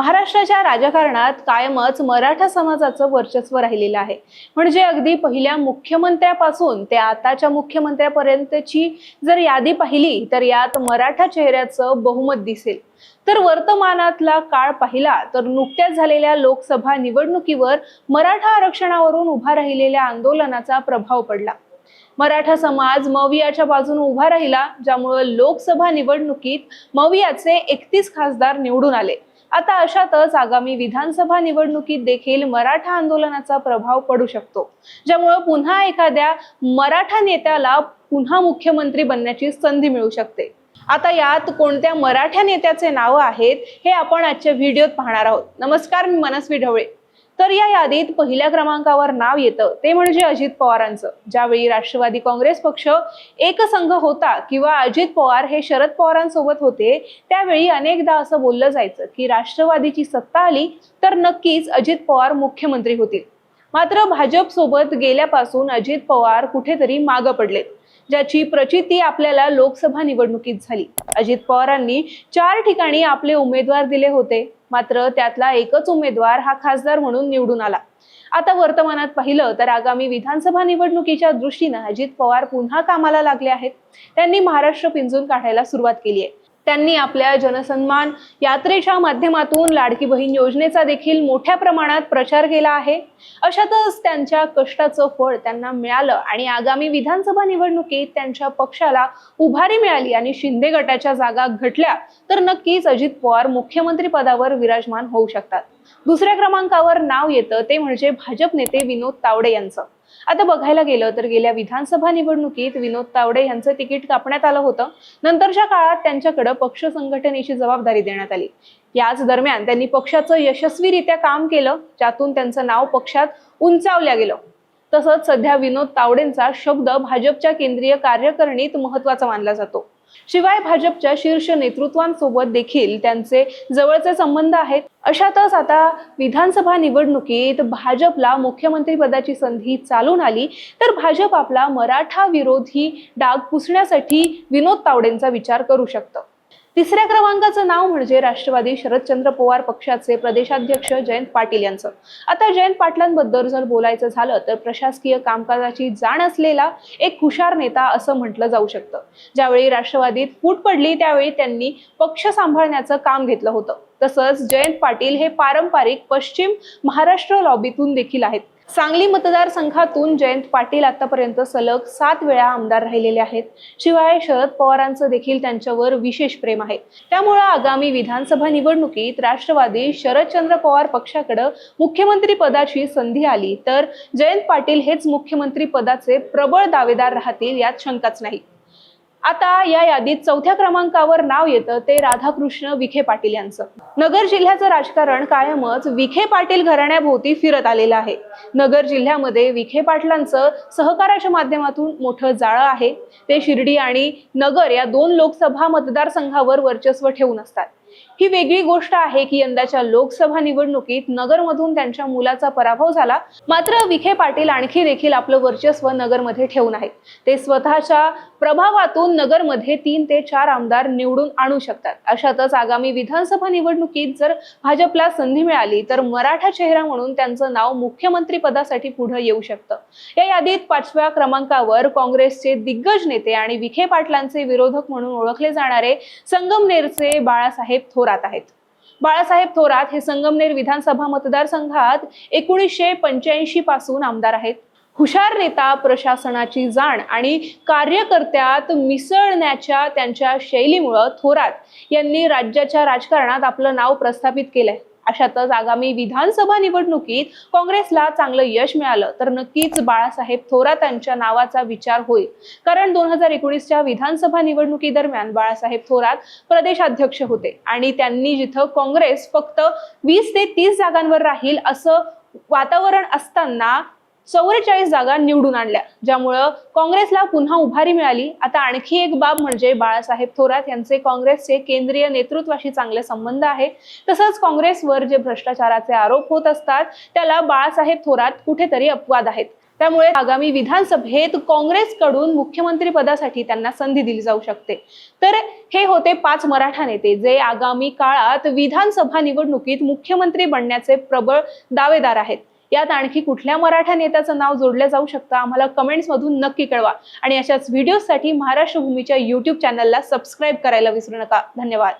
महाराष्ट्राच्या राजकारणात कायमच मराठा समाजाचं वर्चस्व राहिलेलं आहे. म्हणजे अगदी पहिल्या मुख्यमंत्र्यापासून ते आताच्या मुख्यमंत्र्यापर्यंतची जर यादी पाहिली तर यात मराठा चेहऱ्याचं बहुमत दिसेल. तर वर्तमानातला काळ पाहिला तर नुकत्याच झालेल्या लोकसभा निवडणुकीवर मराठा आरक्षणावरून उभा राहिलेल्या आंदोलनाचा प्रभाव पडला. मराठा समाज मवियाच्या बाजूने उभा राहिला ज्यामुळे लोकसभा निवडणुकीत मवियाचे एकतीस खासदार निवडून आले. आता अशातच आगामी विधानसभा निवडणुकीत देखील मराठा आंदोलनाचा प्रभाव पडू शकतो. ज्यामुळे पुन्हा एखाद्या मराठा नेत्याला पुन्हा मुख्यमंत्री बनण्याची संधी मिळू शकते. आता यात कोणत्या मराठा नेत्याचे नाव आहेत हे आपण आजच्या व्हिडिओत पाहणार आहोत. नमस्कार मी मनस्वी ढवळे. तर या यादीत पहिल्या क्रमांकावर नाव येतं. ते म्हणजे अजित पवारांचं. ज्यावेळी राष्ट्रवादी काँग्रेस पक्ष एकसंघ होता किंवा अजित पवार हे शरद पवारांसोबत होते त्यावेळी अनेकदा असं बोललं जायचं की राष्ट्रवादीची सत्ता आली तर नक्कीच अजित पवार मुख्यमंत्री होतील. मात्र भाजप सोबत गेल्यापासून अजित पवार कुठेतरी मागं पडलेत. ज्याची प्रचिती आपल्याला लोकसभा निवडणुकीत झाली. अजित पवारांनी चार ठिकाणी आपले उमेदवार दिले होते. मात्र त्यातला एकच उमेदवार हा खासदार म्हणून निवडून आला. आता वर्तमानात पाहिलं तर आगामी विधानसभा निवडणुकीच्या दृष्टीनं अजित पवार पुन्हा कामाला लागले आहेत. त्यांनी महाराष्ट्र पिंजून काढायला सुरुवात केली आहे. त्यांनी आपल्या जनसन्मान यात्रेच्या माध्यमातून लाडकी बहीण योजनेचा देखील मोठ्या प्रमाणात प्रचार केला आहे. अशातच त्यांच्या कष्टाचं फळ त्यांना मिळालं आणि आगामी विधानसभा निवडणुकीत त्यांच्या पक्षाला उभारी मिळाली आणि शिंदे गटाच्या जागा घटल्या तर नक्कीच अजित पवार मुख्यमंत्री पदावर विराजमान होऊ शकतात. दुसऱ्या क्रमांकावर नाव येतं ते म्हणजे भाजप नेते विनोद तावडे यांचं. आता बघायला गेलं तर गेल्या विधानसभा निवडणुकीत विनोद तावडे यांचं तिकीट कापण्यात आलं होतं. नंतरच्या काळात त्यांच्याकडे पक्ष संघटनेची जबाबदारी देण्यात आली. याच दरम्यान त्यांनी पक्षाचं यशस्वीरित्या काम केलं ज्यातून त्यांचं नाव पक्षात उंचावल्या गेलं. तसंच सध्या विनोद तावडेंचा शब्द भाजपच्या केंद्रीय कार्यकारिणीत महत्त्वाचा मानला जातो. शिवाय भाजपच्या शीर्ष नेतृत्वांसोबत देखील त्यांचे जवळचे संबंध आहेत. अशातच आता विधानसभा निवडणुकीत भाजपला मुख्यमंत्रीपदाची संधी चालून आली तर भाजप आपला मराठा विरोधी डाग पुसण्यासाठी विनोद तावडेंचा विचार करू शकतं. तिसऱ्या क्रमांकाचं नाव म्हणजे राष्ट्रवादी शरदचंद्र पवार पक्षाचे प्रदेशाध्यक्ष जयंत पाटील यांचं. आता जयंत पाटलांबद्दल जर बोलायचं झालं तर प्रशासकीय कामकाजाची जाण असलेला एक हुशार नेता असं म्हटलं जाऊ शकतं. ज्यावेळी राष्ट्रवादीत फूट पडली त्यावेळी त्यांनी पक्ष सांभाळण्याचं काम घेतलं होतं. तसंच जयंत पाटील हे पारंपरिक पश्चिम महाराष्ट्र लॉबीतून देखील आहेत. सांगली मतदारसंघातून जयंत पाटील आतापर्यंत सलग सात वेळा आमदार राहिलेले आहेत. शिवाय शरद पवारांचं देखील त्यांच्यावर विशेष प्रेम आहे. त्यामुळं आगामी विधानसभा निवडणुकीत राष्ट्रवादी शरदचंद्र पवार पक्षाकडे मुख्यमंत्री पदाची संधी आली. तर जयंत पाटील हेच मुख्यमंत्री पदाचे प्रबळ दावेदार राहतील यात शंकाच नाही. आता या यादीत चौथ्या क्रमांकावर नाव येतं ते राधाकृष्ण विखे पाटील यांचं. नगर जिल्ह्याचं राजकारण कायमच विखे पाटील घराण्याभोवती फिरत आलेलं आहे. नगर जिल्ह्यामध्ये विखे पाटलांचं सहकाराच्या माध्यमातून मोठं जाळं आहे. ते शिर्डी आणि नगर या दोन लोकसभा मतदारसंघावर वर्चस्व ठेवून असतात. ही वेगळी गोष्ट आहे की यंदाच्या लोकसभा निवडणुकीत नगरमधून त्यांच्या मुलाचा पराभव झाला. मात्र विखे पाटील आणखी देखील आपलं वर्चस्व नगरमध्ये ठेवून आहेत. ते स्वतःच्या प्रभावातून नगरमध्ये तीन ते चार आमदार निवडून आणू शकतात. अशातच आगामी विधानसभा निवडणुकीत जर भाजपला संधी मिळाली तर मराठा चेहरा म्हणून त्यांचं नाव मुख्यमंत्री पदासाठी पुढे येऊ शकतं. या यादीत पाचव्या क्रमांकावर काँग्रेसचे दिग्गज नेते आणि विखे पाटलांचे विरोधक म्हणून ओळखले जाणारे संगमनेरचे बाळासाहेब थोरात आहेत. बाळासाहेब थोरात हे संगमनेर विधानसभा मतदारसंघात एकोणीसशे पंच्याऐंशी पासून आमदार आहेत. हुशार नेता प्रशासनाची जाण आणि कार्यकर्त्यात मिसळण्याच्या त्यांच्या शैलीमुळं थोरात यांनी राज्याच्या राजकारणात आपलं नाव प्रस्थापित केलंय. अशातच आगामी विधानसभा निवडणुकीत काँग्रेसला चांगलं यश मिळालं तर नक्कीच बाळासाहेब थोरात यांच्या नावाचा विचार होईल. कारण दोन हजार एकोणीसच्या विधानसभा निवडणुकीदरम्यान बाळासाहेब थोरात प्रदेशाध्यक्ष होते आणि त्यांनी जिथं काँग्रेस फक्त वीस ते तीस जागांवर राहील असं वातावरण असताना चौवेचाळीस जागा निवडून आणल्या. ज्यामुळं काँग्रेसला पुन्हा उभारी मिळाली. आता आणखी एक बाब म्हणजे बाळासाहेब थोरात यांचे काँग्रेसचे केंद्रीय नेतृत्वाशी चांगले संबंध आहे. तसंच काँग्रेसवर जे भ्रष्टाचाराचे आरोप होत असतात त्याला बाळासाहेब थोरात कुठेतरी अपवाद आहेत. त्यामुळे आगामी विधानसभेत काँग्रेसकडून मुख्यमंत्री पदासाठी त्यांना संधी दिली जाऊ शकते. तर हे होते पाच मराठा नेते जे आगामी काळात विधानसभा निवडणुकीत मुख्यमंत्री बनण्याचे प्रबळ दावेदार आहेत. यात आणखी कुठल्या मराठा नेत्याचं नाव जोडलं जाऊ शकतं? आम्हाला कमेंट्समधून नक्की कळवा. आणि अशाच व्हिडिओसाठी महाराष्ट्र भूमीच्या युट्यूब चॅनलला सबस्क्राईब करायला विसरू नका. धन्यवाद.